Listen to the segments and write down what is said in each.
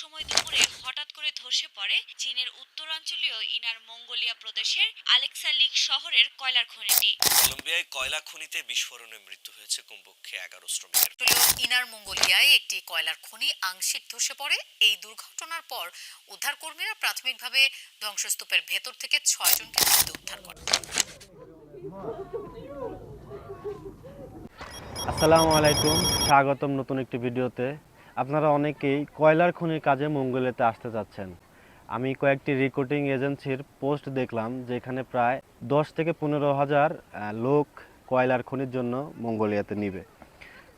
সময় দুপুরে হঠাৎ করে ধসে পড়ে চীনের উত্তরাঞ্চলীয় ইনার মঙ্গোলিয়া প্রদেশের আলেক্সালিক শহরের কয়লার খনিটি। কলম্বিয়ায় কয়লা খনিতে বিস্ফোরণে মৃত্যু হয়েছে কমপক্ষে এগারো শ্রমিকের। ইনার মঙ্গোলিয়ায় একটি কয়লার খনি আংশিক ধসে পড়ে। এই দুর্ঘটনার পর উদ্ধারকর্মীরা প্রাথমিকভাবে ধ্বংসস্তূপের ভেতর থেকে ছয়জনকে মৃত্যু উদ্ধার করে আসসালামু আলাইকুম। স্বাগতম নতুন একটি ভিডিওতে। আপনারা অনেকেই কয়লার খনির কাজে মঙ্গোলিয়াতে আসতে চাচ্ছেন। আমি কয়েকটি রিক্রুটিং এজেন্সির পোস্ট দেখলাম, যেখানে প্রায় দশ থেকে পনেরো হাজার লোক কয়লার খনির জন্য মঙ্গোলিয়াতে নিবে।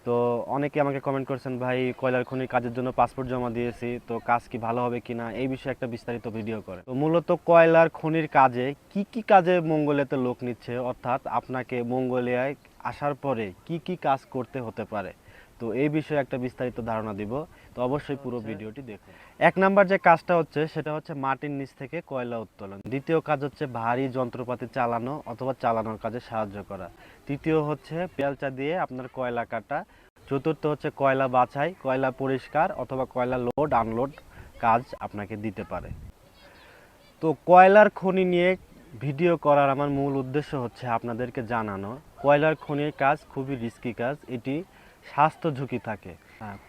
তো অনেকে আমাকে কমেন্ট করছেন, ভাই, কয়লার খনির কাজের জন্য পাসপোর্ট জমা দিয়েছি, তো কাজ কি ভালো হবে কিনা? এই বিষয়ে একটা বিস্তারিত ভিডিও করে। তো মূলত কয়লার খনির কাজে কি কি কাজে মঙ্গোলিয়াতে লোক নিচ্ছে? অর্থাৎ আপনাকে মঙ্গোলিয়ায় আসার পরে কি কি কাজ করতে হতে পারে? তো এই বিষয়ে একটা বিস্তারিত ধারণা দিব। তো অবশ্যই পুরো ভিডিওটি দেখুন। এক নাম্বার যে কাজটা হচ্ছে সেটা হচ্ছে মাটির নিচ থেকে কয়লা উত্তোলন। দ্বিতীয় কাজ হচ্ছে ভারী যন্ত্রপাতি চালানো অথবা চালানোর কাজে সাহায্য করা। তৃতীয় হচ্ছে পেলচা দিয়ে আপনার কয়লা কাটা। চতুর্থ হচ্ছে কয়লা বাছাই কয়লা পরিষ্কার অথবা কয়লা লোড আনলোড কাজ আপনাকে দিতে পারে। তো কয়লার খনি নিয়ে ভিডিও করার আমার মূল উদ্দেশ্য হচ্ছে আপনাদেরকে জানানো। কয়লার খনির কাজ খুবই রিস্কি কাজ। এটি স্বাস্থ্য ঝুঁকি থাকে।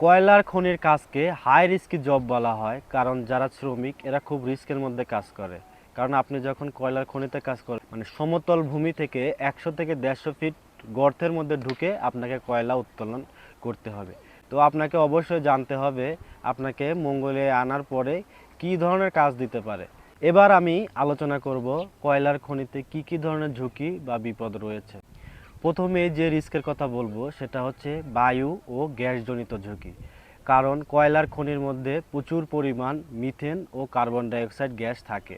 কয়লার খনির কাজকে হাই রিস্কি জব বলা হয়, কারণ যারা শ্রমিক, এরা খুব রিস্কের মধ্যে কাজ করে। কারণ আপনি যখন কয়লার খনিতে কাজ করেন মানে সমতল ভূমি থেকে একশো থেকে দেড়শো ফিট গর্তের মধ্যে ঢুকে আপনাকে কয়লা উত্তোলন করতে হবে। তো আপনাকে অবশ্যই জানতে হবে আপনাকে মঙ্গলে আনার পরে কি ধরনের কাজ দিতে পারে। এবার আমি আলোচনা করব কয়লার খনিতে কি কি ধরনের ঝুঁকি বা বিপদ রয়েছে। প্রথমে যে রিস্কের কথা বলব, সেটা হচ্ছে বায়ু ও গ্যাসজনিত ঝুঁকি। কারণ কয়লার খনির মধ্যে প্রচুর পরিমাণ মিথেন ও কার্বন ডাইঅক্সাইড গ্যাস থাকে।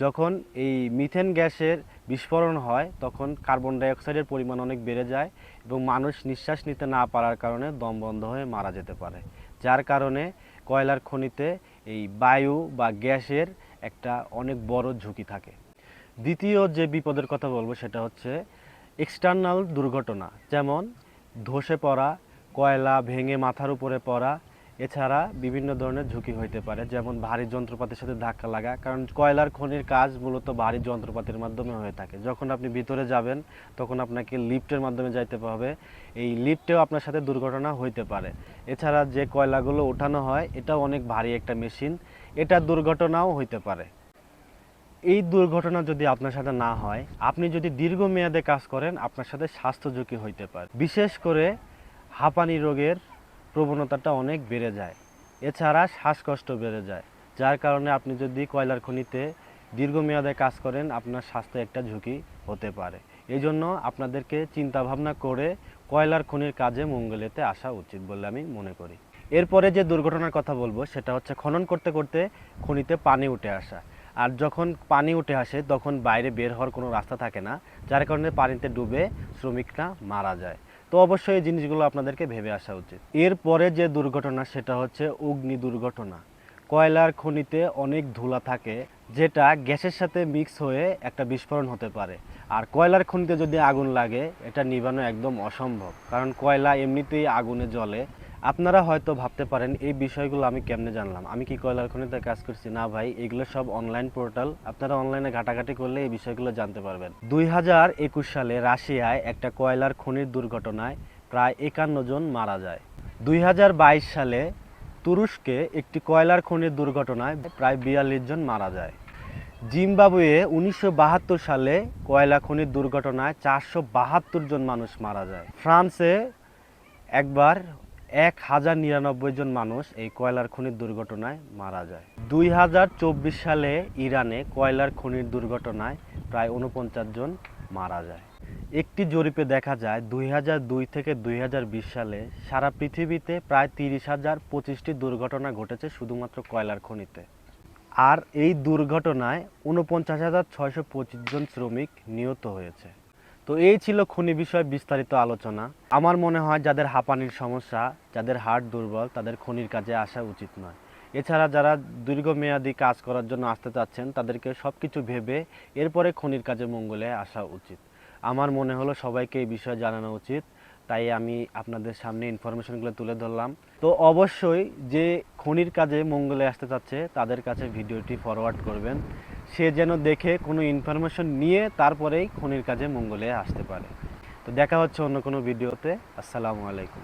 যখন এই মিথেন গ্যাসের বিস্ফোরণ হয়, তখন কার্বন ডাইঅক্সাইডের পরিমাণ অনেক বেড়ে যায় এবং মানুষ নিঃশ্বাস নিতে না পারার কারণে দম বন্ধ হয়ে মারা যেতে পারে। যার কারণে কয়লার খনিতে এই বায়ু বা গ্যাসের একটা অনেক বড় ঝুঁকি থাকে। দ্বিতীয় যে বিপদের কথা বলব, সেটা হচ্ছে এক্সটার্নাল দুর্ঘটনা, যেমন ধসে পড়া, কয়লা ভেঙে মাথার উপরে পড়া, এছাড়া বিভিন্ন ধরনের ঝুঁকি হইতে পারে, যেমন ভারী যন্ত্রপাতির সাথে ধাক্কা লাগা, কারণ কয়লার খনির কাজ মূলত ভারী যন্ত্রপাতির মাধ্যমে হয়ে থাকে। যখন আপনি ভিতরে যাবেন, তখন আপনাকে লিফটের মাধ্যমে যাইতে হবে। এই লিফটেও আপনার সাথে দুর্ঘটনা হইতে পারে। এছাড়া যে কয়লাগুলো ওঠানো হয় এটাও অনেক ভারী একটা মেশিন, এটা দুর্ঘটনাও হইতে পারে। এই দুর্ঘটনা যদি আপনার সাথে না হয়, আপনি যদি দীর্ঘমেয়াদে কাজ করেন, আপনার সাথে স্বাস্থ্য ঝুঁকি হইতে পারে। বিশেষ করে হাঁপানি রোগের প্রবণতাটা অনেক বেড়ে যায়। এছাড়া শ্বাসকষ্ট বেড়ে যায়, যার কারণে আপনি যদি কয়লার খনিতে দীর্ঘমেয়াদে কাজ করেন, আপনার স্বাস্থ্য একটা ঝুঁকি হতে পারে। এই জন্য আপনাদেরকে চিন্তা ভাবনা করে কয়লার খনির কাজে মঙ্গলেতে আসা উচিত বলে আমি মনে করি। এরপরে যে দুর্ঘটনার কথা বলব, সেটা হচ্ছে খনন করতে করতে খনিতে পানি উঠে আসা। আর যখন পানি উঠে আসে, তখন বাইরে বের হওয়ার কোনো রাস্তা থাকে না, যার কারণে পানিতে ডুবে শ্রমিকরা মারা যায়। তো অবশ্যই এই জিনিসগুলো আপনাদেরকে ভেবে আসা উচিত। এরপরে যে দুর্ঘটনা, সেটা হচ্ছে অগ্নি দুর্ঘটনা। কয়লার খনিতে অনেক ধুলা থাকে, যেটা গ্যাসের সাথে মিক্স হয়ে একটা বিস্ফোরণ হতে পারে। আর কয়লার খনিতে যদি আগুন লাগে, এটা নিভানো একদম অসম্ভব। কারণ কয়লা এমনিতেই আগুনে জ্বলে আপনারা হয়তো ভাবতে পারেন, এই বিষয়গুলো আমি কেমনে জানলাম? আমি কি কয়লার খনিতে কাজ করছি? না ভাই, এগুলো সব অনলাইন পোর্টাল আপনারা অনলাইনে ঘাটাঘাটি করলে এই বিষয়গুলো জানতে পারবেন। দুই হাজার একুশ সালে রাশিয়ায় একটা কয়লার খনির দুর্ঘটনায় প্রায় একান্ন জন মারা যায়। দুই হাজার বাইশ সালে তুরস্কে একটি কয়লার খনির দুর্ঘটনায় প্রায় বিয়াল্লিশ জন মারা যায়। জিম্বাবুয়ে উনিশশো বাহাত্তর সালে কয়লা খনির দুর্ঘটনায় চারশো বাহাত্তর জন মানুষ মারা যায়। ফ্রান্সে একবার এক হাজার নিরানব্বই জন মানুষ এই কয়লার খনির দুর্ঘটনায় মারা যায়। দুই হাজার চব্বিশ সালে ইরানে কয়লার খনির দুর্ঘটনায় প্রায় উনপঞ্চাশ জন মারা যায়। একটি জরিপে দেখা যায়, দুই হাজার দুই থেকে দুই হাজার বিশ সালে সারা পৃথিবীতে প্রায় তিরিশ হাজার পঁচিশটি দুর্ঘটনা ঘটেছে শুধুমাত্র কয়লার খনিতে। আর এই দুর্ঘটনায় উনপঞ্চাশ হাজার ছয়শো পঁচিশ জন শ্রমিক নিহত হয়েছে। তো এই ছিল খনি বিষয়ে বিস্তারিত আলোচনা। আমার মনে হয় যাদের হাঁপানির সমস্যা, যাদের হার্ট দুর্বল, তাদের খনির কাজে আসা উচিত নয়। এছাড়া যারা দীর্ঘমেয়াদী কাজ করার জন্য আসতে চাচ্ছেন, তাদেরকে সব কিছু ভেবে এরপরে খনির কাজে মঙ্গলে আসা উচিত। আমার মনে হলো সবাইকে এই বিষয়ে জানানো উচিত, তাই আমি আপনাদের সামনে ইনফরমেশনগুলো তুলে ধরলাম। তো অবশ্যই যে খনির কাজে মঙ্গলে আসতে চাচ্ছে, তাদের কাছে ভিডিওটি ফরওয়ার্ড করবেন। সে যেন দেখে কোনো ইনফরমেশন নিয়ে তারপরেই খনির কাজে মঙ্গলে আসতে পারে। তো দেখা হচ্ছে অন্য কোনো ভিডিওতে। আসসালামু আলাইকুম।